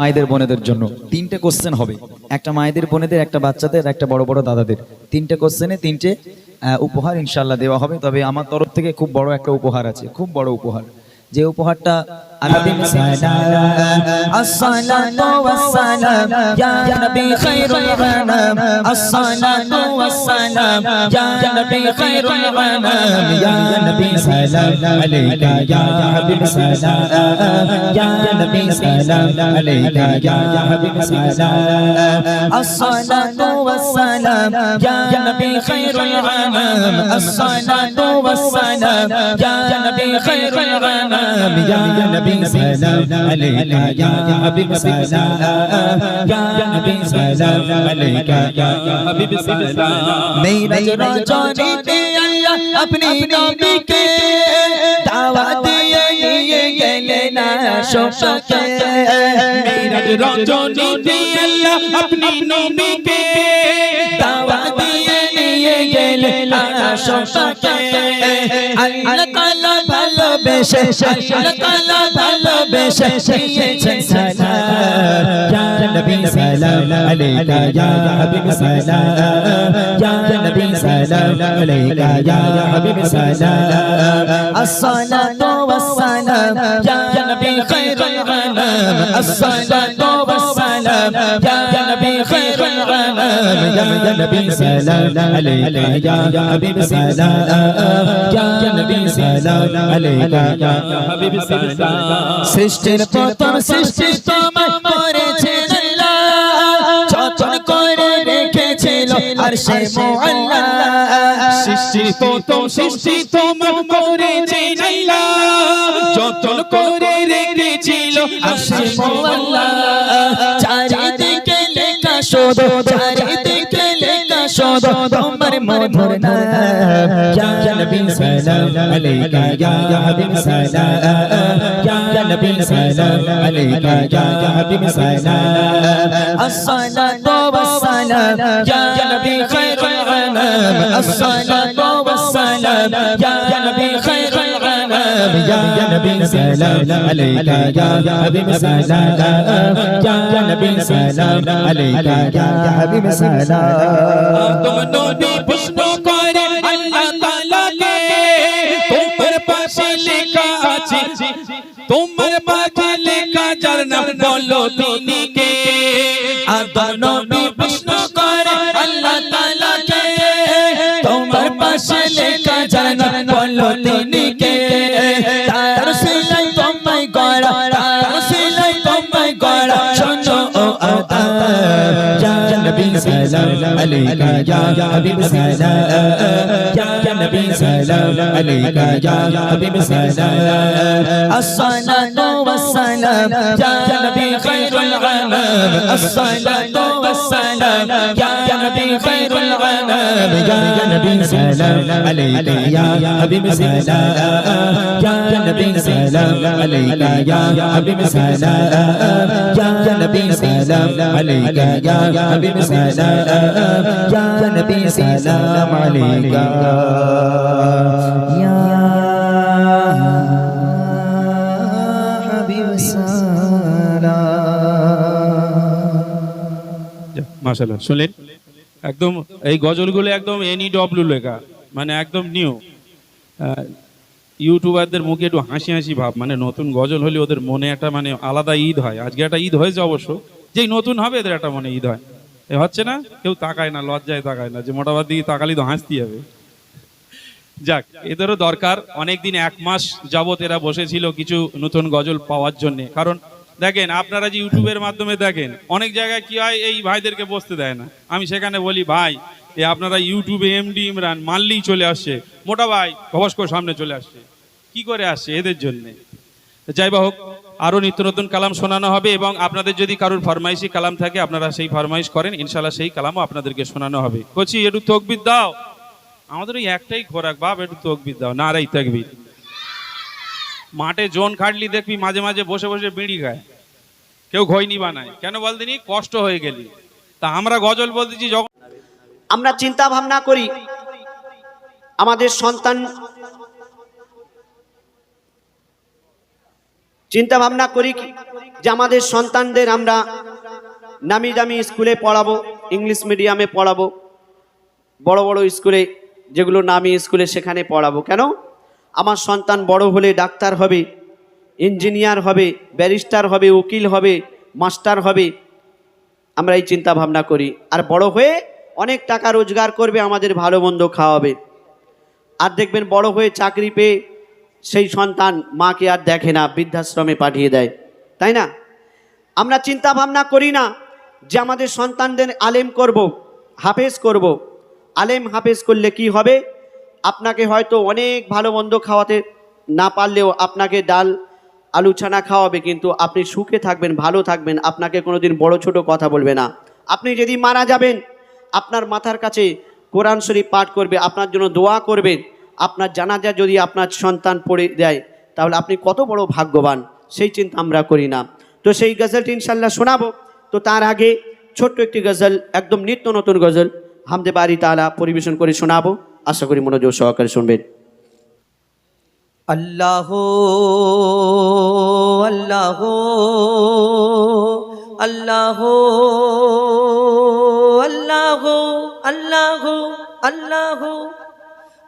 মায়েদের বোনেদের জন্য। তিনটে কোশ্চেন হবে। একটা মায়েদের বোনেদের, একটা বাচ্চাদের, একটা বড় বড় দাদাদের। তিনটে কোশ্চেনে তিনটে উপহার ইনশাল্লাহ দেওয়া হবে। তবে আমার তরফ থেকে খুব বড় একটা উপহার আছে। খুব বড় উপহার। যে উপহারটা نبي سلام الصلاة والسلام يا نبي خير الغنم الصلاة والسلام يا نبي خير الغنم يا نبي سلام عليك يا حبيب سلام يا نبي سلام عليك يا حبيب سلام الصلاة والسلام يا نبي خير الغنم الصلاة والسلام يا نبي خير الغنم يا نبي حبيب سلام عليك يا حبيب سلام يا حبيب سلام عليك يا حبيب سلام میرے روزے پہ اللہ اپنے نبی کے دعوت یہ لینا شوق میرے روزے پہ اللہ اپنے نبی کے دعوت یہ لینا شوق اللہ تعالی ভালোবেসে আল্লাহ তাআলা ভালোবেসে দিয়েছেন সালাম ইয়া নবী সালাম আলাইকা ইয়া হাবিব সালাম ইয়া নবী সালাম আলাইকা ইয়া হাবিব সালাম আসসালাতু ওয়াসসালাম ইয়া নবী খায়রুল গনাম আসসালাতু يا نبي سلام عليك يا حبيب سلام يا نبي سلام عليك يا حبيب سلام সৃষ্টির প্রথম সৃষ্টি তোমার করেছেন আল্লাহ যতন করে রেখেছিল আর সে মোআল্লা সৃষ্টি প্রথম সৃষ্টি তোমার করেছেন আল্লাহ যতন করে রেখেছিল আসে মোল্লা চারিদিকে লেখা শোধ চারিদিকে লেখা শোধ তোমার মধুর নাম ইয়া নবী সালাম আলাইকা ইয়া হাবিব সালাম ইয়া নবী সালাম আলাইকা ইয়া হাবিব সালাম الصلاة والسلام يا نبي خير الغنم الصلاة والسلام يا نبي خير الغنم يا نبي سلام عليك يا حبيب سلام يا সালাম আলাইকা, ইয়া হাবিব সালাম। তুম নবী পুষ্প করে আল্লাহ তাআলা কে তোমার পাশে লেখা আছে, তোমার পাশে লেখা, যার নাম বলো তিনি কে আদম নবী পুষ্প করে, আল্লাহ তাআলা কে তোমার পাশে يا نبي سلام عليك يا حبيب سلام يا نبي سلام عليك يا حبيب سلام الصلاة والسلام يا نبي خير العالم الصلاة والسلام يا نبي خير الغنم يا نبي سلام عليك يا حبيب سلام يا نبي سلام عليك يا حبيب سلام يا نبي سلام عليك يا حبيب سلام يا نبي سلام عليك يا حبيب মাশাআল্লাহ শুনলেন একদম, এই গজলগুলো একদম এনি ডব্লিউ লেখা মানে একদম নিউ ইউটিউবারদের মুখে একটু হাসি হাসি ভাব মানে নতুন গজল হলে ওদের মনে একটা মানে আলাদা ঈদ হয়। আজকে একটা ঈদ হয়েছে অবশ্য, যেই নতুন হবে এদের একটা মনে ঈদ হয়। এ হচ্ছে না? কেউ তাকায় না, লজ্জায় তাকায় না, যে মোটাবার দিকে তাকালি তো হাসতে হবে। যাক, এদেরও দরকার, অনেকদিন এক মাস যাবত এরা বসেছিল কিছু নতুন গজল পাওয়ার জন্যে। কারণ দেখেন, আপনারা যে ইউটিউবের মাধ্যমে দেখেন, অনেক জায়গায় কি হয়, এই ভাইদেরকে বসতে দেয় না। আমি সেখানে বলি, ভাই, এ আপনারা ইউটিউবে এমডি ইমরান মানলেই চলে আসছে মোটা ভাই গবস্কর সামনে চলে আসছে কি করে আসছে এদের জন্যে? যাই হোক, আরও নিত্য নতুন কালাম শোনানো হবে এবং আপনাদের যদি কারোর ফরমাইশি কালাম থাকে, আপনারা সেই ফরমাইশ করেন ইনশাল্লাহ সেই কালামও আপনাদেরকে শোনানো হবে। কচি একটু তকবির দাও। আমাদের ওই একটাই খোরাক, বাপ একটু তকবির দাও। নারাই তাকবির। মাঠে জোন খাটলি দেখবি মাঝে মাঝে বসে বসে বিড়ি খায়। কেউ ঘইনি বানায়। কেন বলদিনি কষ্ট হয়ে গেলি। তা আমরা গজল বলতেছি যখন আমরা চিন্তা ভাবনা করি, আমাদের সন্তান চিন্তা ভাবনা করি যে আমাদের সন্তানদের আমরা নামি দামি স্কুলে পড়াবো, ইংলিশ মিডিয়ামে পড়াবো, বড় বড় স্কুলে যেগুলো নামি স্কুলে সেখানে পড়াবো। কেন? আমার সন্তান বড় হলে ডাক্তার হবে, ইঞ্জিনিয়ার হবে, ব্যারিস্টার হবে, উকিল হবে, মাস্টার হবে। আমরা এই চিন্তা ভাবনা করি। আর বড় হয়ে অনেক টাকা রোজগার করবে, আমাদের ভালো মন্দ খাওয়াবে। আর দেখবেন বড় হয়ে চাকরি পেয়ে সেই সন্তান মাকে আর দেখে না, বৃদ্ধাশ্রমে পাঠিয়ে দেয়। তাই না? আমরা চিন্তা ভাবনা করি না যে আমাদের সন্তানদের আলেম করব, হাফেজ করব। আলেম হাফেজ করলে কি হবে? আপনাকে হয়তো অনেক ভালো মন্দ খাওয়াতে না পারলেও আপনাকে ডাল, আলু ছানা খাওয়াবে, কিন্তু আপনি সুখে থাকবেন, ভালো থাকবেন, আপনাকে কোনোদিন বড় ছোট কথা বলবে না। আপনি যদি মারা যাবেন, আপনার মাথার কাছে কোরআন শরীফ পাঠ করবে, আপনার জন্য দোয়া করবে, আপনার জানাজা যদি আপনার সন্তান পড়ে দেয়, তাহলে আপনি কত বড় ভাগ্যবান, সেই চিন্তা আমরা করি না। তো সেই গজলটি ইনশাল্লাহ শোনাবো। তো তার আগে ছোট্ট একটি গজল, একদম নিত্য নতুন গজল, হামদে বাড়ি তালা পরিবেশন করে শোনাবো। আশা করি মনোযোগ সহকারে শুনবেন। আল্লাহ আল্লাহ আল্লাহ আল্লাহ আল্লাহ আল্লাহ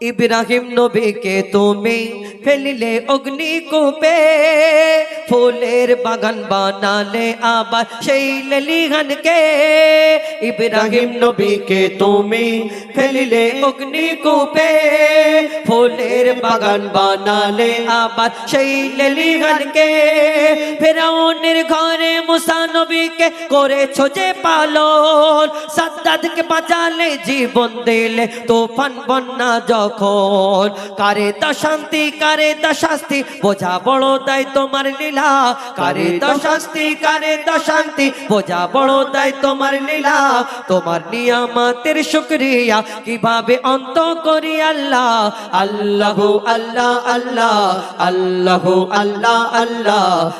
ইব্রাহিম নবীকে তুমি ফেলিলে অগ্নি কূপে, ফুলের বাগান বানালে আবার সেই লেলিহানকে। ইব্রাহিম নবীকে তুমি ফেলিলে অগ্নি কূপে, ফুলের বাগান বানালে আবার সেই লেলিহানকে। ফেরাউনের ঘরে মুসা নবীকে করেছ যে পালন। সাদ্দাদকে বাঁচালে জীবন দিলে তোফান, বন্যা যখন। কারে তা শান্তি, কারে তা শাস্তি, বোঝা বড় তাই তোমার লীলা। কারে তা শাস্তি, কারে তা শান্তি, বোঝা বড় তাই তোমার লীলা। তোমার নিয়ামতের শুক্রিয়া কীভাবে অন্ত করি আল্লাহ? আল্লাহ আল্লাহ আল্লাহ আল্লাহ আল্লাহ আল্লাহ।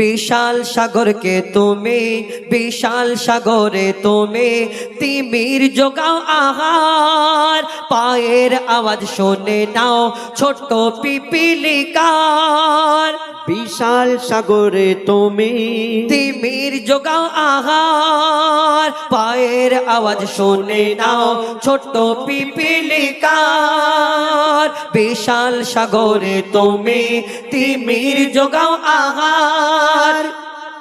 বিশাল সাগরকে তুমি বিশাল সাগরে তুমি তিমির যোগাও আহার। পায়ের আওয়াজ শুনে নাও ছোট্ট পিপিলিকার। বিশাল সাগরে তুমি তিমির যোগাও আহার। পায়ের আওয়াজ শুনে নাও ছোট্ট পিপিলিকার। বিশাল সাগরে তুমি তিমির যোগাও আহার।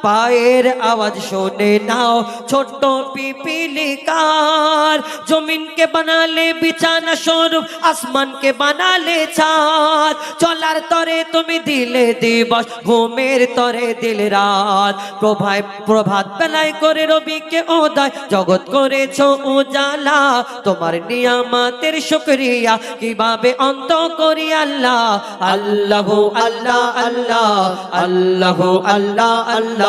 পায়ের আওয়াজ শুনে নাও, ছোট্ট পিপিলিকার। জমিনকে বানালে বিছানা স্বরূপ, আসমানকে বানালে ছাদ। চলার তরে তুমি দিলে দিবস, ঘুমের তরে দিলে রাত। প্রভায় প্রভাত বেলায় করে রবিকে ওদায় জগৎ করেছ উজালা। তোমার নিয়ামতের শুকরিয়া, কীভাবে অন্ত করি আল্লাহ? আল্লাহ আল্লাহ আল্লাহ আল্লাহ আল্লাহ আল্লাহ।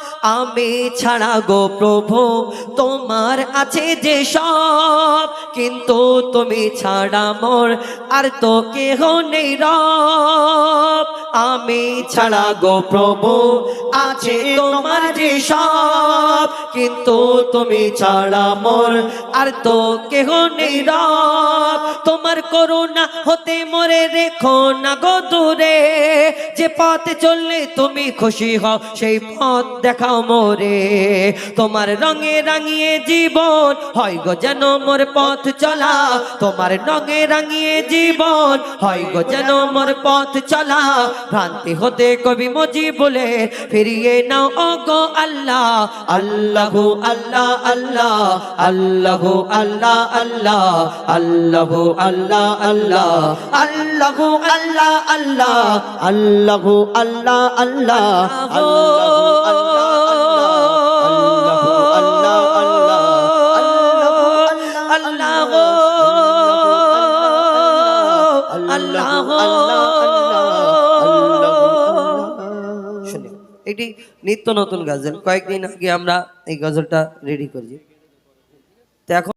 আমি ছাড়া গো প্রভু, তোমার আছে যে সব, কিন্তু তুমি ছাড়া মোর আর তো কেহ নেই আমি ছাড়া গো প্রভু, আছে তোমার যে সব, কিন্তু তুমি ছাড়া মোর আর তো কেহ নেই তোমার করুণা হতে মরে রেখো না গো দূরে, যে পথে চললে তুমি খুশি হও, সেই পথ মোরে। তোমার রঙে রাঙিয়ে জীবন হয় গো যেন মোর পথ চলা। তোমার রঙে রাঙিয়ে জীবন হয় গো যেন মোর পথ চলা। ভ্রান্তি হতে কবি মজি বলে ফিরিয়ে নাও গো আল্লাহ আল্লাহ। আল্লাহ আল্লাহ আল্লাহ। আল্লাহ আল্লাহ আল্লাহ। আল্লাহ আল্লাহ আল্লাহ। আল্লাহ আল্লাহ আল্লাহ। আল্লাহ আল্লাহ। নিত্য নতুন গাজল কয়েকদিন আগে আমরা এই গজলটা রেডি করি তো এখন